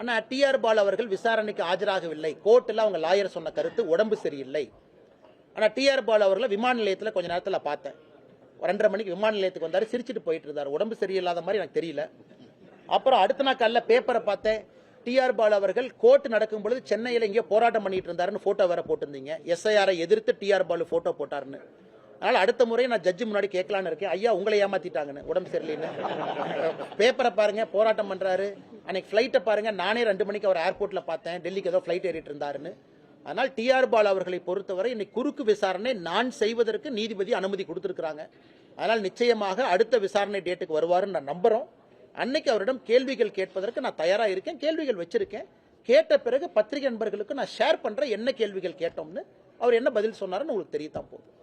அண்ணா TR பால் அவர்கள் விசாரணைக்கு ஆஜராகவில்லை. கோர்ட்டில் அவங்க லாயர் சொன்ன கருத்து உடம்பு சரியில்லை. ஆனால் டிஆர் பால் அவர்களை விமான நிலையத்தில் கொஞ்ச நேரத்தில் பார்த்தேன். ரெண்டரை மணிக்கு விமான நிலையத்துக்கு வந்தார் சிரிச்சிட்டு போயிட்டு இருந்தார். உடம்பு சரியில்லாத மாதிரி எனக்கு தெரியல. அப்புறம் அடுத்த நாள் காலைல பேப்பரை பார்த்தேன். டிஆர் பால் அவர்கள் கோர்ட் நடக்கும் பொழுது சென்னையில் இங்கே போராட்டம் பண்ணிட்டு இருந்தாருன்னு போட்டோ வேற போட்டிருந்தீங்க. எஸ்ஐஆரை எதிர்த்து டிஆர் பாலு போட்டோ போட்டாருன்னு. அதனால அடுத்த முறை நான் ஜட்ஜி முன்னாடி கேட்கலான்னு இருக்கேன். ஐயா உங்களை ஏமாத்திட்டாங்கன்னு. உடம்பு சரியில்லைன்னு. பேப்பரை பாருங்க போராட்டம் பண்றாரு. அன்னைக்கு ஃப்ளைட்டை பாருங்க நானே ரெண்டு மணிக்கு அவர் ஏர்போர்ட்ல பார்த்தேன். டெல்லிக்கு ஏதோ ஃப்ளைட் ஏறிட்டு இருந்தாருன்னு. ஆனால் டிஆர் பால் அவர்களை பொறுத்தவரை இன்னைக்கு குறுக்கு விசாரணை நான் செய்வதற்கு நீதிபதி அனுமதி கொடுத்துருக்குறாங்க. அதனால் நிச்சயமாக அடுத்த விசாரணை டேட்டுக்கு வருவாருன்னு நான் நம்புறோம். அன்னைக்கு அவரிடம் கேள்விகள் கேட்பதற்கு நான் தயாராக இருக்கேன். கேள்விகள் வச்சிருக்கேன். கேட்ட பிறகு பத்திரிகை நண்பர்களுக்கு நான் ஷேர் பண்ணுறேன் என்ன கேள்விகள் கேட்டோம்னு அவர் என்ன பதில் சொன்னாருன்னு உங்களுக்கு தெரியத்தான் போதும்.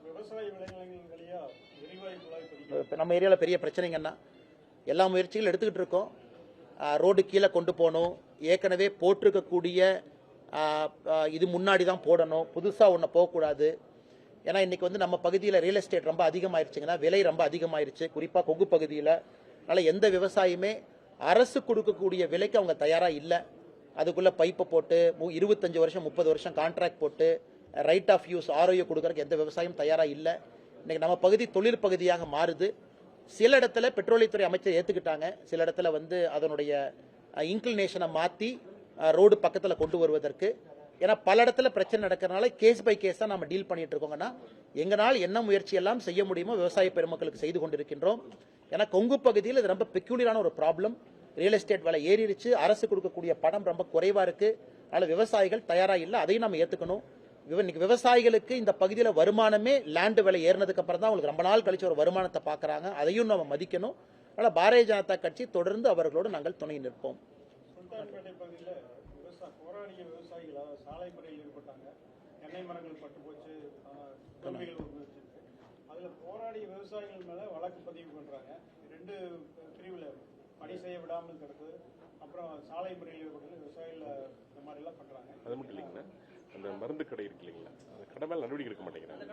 நம்ம ஏரியாவில் பெரிய பிரச்சனைங்கன்னா எல்லா முயற்சிகளும் எடுத்துக்கிட்டு இருக்கோம். ரோடு கீழே கொண்டு போகணும். ஏற்கனவே போட்டிருக்கக்கூடிய இது முன்னாடி தான் போடணும். புதுசாக ஒன்று போகக்கூடாது. ஏன்னா இன்றைக்கி வந்து நம்ம பகுதியில் ரியல் எஸ்டேட் ரொம்ப அதிகமாயிருச்சுங்கன்னா விலை ரொம்ப அதிகமாயிருச்சு. குறிப்பாக கொங்கு பகுதியில். அதனால் எந்த விவசாயியுமே அரசு கொடுக்கக்கூடிய விலைக்கு அவங்க தயாராக இல்லை. அதுக்குள்ளே பைப்பை போட்டு மு- இருபத்தஞ்சி வருஷம் முப்பது வருஷம் கான்ட்ராக்ட் போட்டு ரைட் ஆஃப் யூஸ் ஆரோக்கிய கொடுக்கறதுக்கு எந்த விவசாயம் தயாராக இல்லை. இன்றைக்கி நம்ம பகுதி தொழில் பகுதியாக மாறுது. சில இடத்துல பெட்ரோலியத்துறை அமைச்சர் ஏற்றுக்கிட்டாங்க சில இடத்துல வந்து அதனுடைய இன்க்ளினேஷனை மாற்றி ரோடு பக்கத்தில் கொண்டு வருவதற்கு. ஏன்னா பல இடத்துல பிரச்சனை நடக்கிறதுனால கேஸ் பை கேஸ் தான் நம்ம டீல் பண்ணிட்டு இருக்கோங்கன்னா எங்களால் என்ன முயற்சி எல்லாம் செய்ய முடியுமோ விவசாய பெருமக்களுக்கு செய்து கொண்டிருக்கின்றோம். ஏன்னா கொங்கு பகுதியில் இது ரொம்ப பெக்யூலியரான ஒரு ப்ராப்ளம் ரியல் எஸ்டேட் விலை ஏறிடுச்சு. அரசு கொடுக்கக்கூடிய பணம் ரொம்ப குறைவாக இருக்குது அதனால் விவசாயிகள் தயாராக இல்லை. அதையும் நம்ம ஏற்றுக்கணும் இன்னைக்கு விவசாயிகளுக்கு இந்த பகுதியில் வருமானமே லேண்டு விலை ஏறினதுக்கு அப்புறம் தான் அவங்களுக்கு ரொம்ப நாள் கழிச்சு ஒரு வருமானத்தை பார்க்கறாங்க. அதையும் நம்ம மதிக்கணும். அதனால பாரதிய ஜனதா கட்சி தொடர்ந்து அவர்களோடு நாங்கள் துணை நிற்போம். போராடிய விவசாயிகள் அதாவது சாலை முறையில் ஈடுபட்டாங்க. தென்னை மரங்கள் பட்டு போச்சு. ஆஹ், தோல்விகள் உருவாச்சு அதுல போராடிய விவசாயிகள் மேல வழக்கு பதிவு பண்றாங்க. ரெண்டு பிரிவுல பணி செய்ய விடாமல் தடுப்பு அப்புறம் சாலை முறையில் விவசாயிகள் இந்த மாதிரி எல்லாம் பண்றாங்க. அது மட்டும் இல்லைங்கண்ணா அந்த மருந்து கடை இருக்கு இல்லைங்களா? அந்த கடை மேல நடவடிக்கை எடுக்க மாட்டேங்கிறாங்க.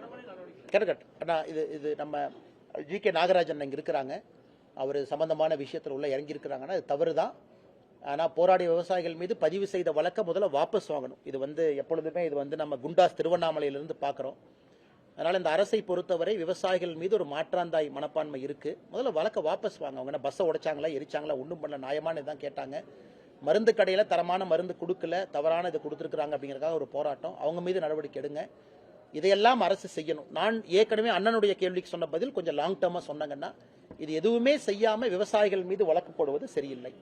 கரெக்ட் ஆனால் இது இது நம்ம ஜி கே நாகராஜன் இங்கே இருக்கிறாங்க. அவர் சம்பந்தமான விஷயத்தில் உள்ள இறங்கி இருக்கிறாங்கன்னா அது தவறு தான் ஆனால் போராடிய விவசாயிகள் மீது பதிவு செய்த வழக்கை முதல்ல வாபஸ் வாங்கணும். இது வந்து எப்பொழுதுமே இது வந்து நம்ம குண்டாஸ் திருவண்ணாமலையிலிருந்து பார்க்குறோம் அதனால் இந்த அரசை பொறுத்தவரை விவசாயிகள் மீது ஒரு மாற்றாந்தாய் மனப்பான்மை இருக்குது முதல்ல வழக்கை வாபஸ் வாங்க. அவங்க என்ன பஸ்ஸை உடைச்சாங்களா எரிச்சாங்களா ஒன்றும் பண்ணல நியாயமான தான் கேட்டாங்க. மருந்து கடையில் தரமான மருந்து கொடுக்கல தவறான இது கொடுத்துருக்குறாங்க அப்படிங்கிறதுக்காக ஒரு போராட்டம். அவங்க மீது நடவடிக்கை எடுங்க. இதையெல்லாம் அரசு செய்யணும். நான் ஏற்கனவே அண்ணனுடைய கேள்விக்கு சொன்ன பதில் கொஞ்சம் லாங் டேர்மாக சொன்னாங்கன்னா இது எதுவுமே செய்யாமல் விவசாயிகள் மீது வழக்கு போடுவது சரியில்லை.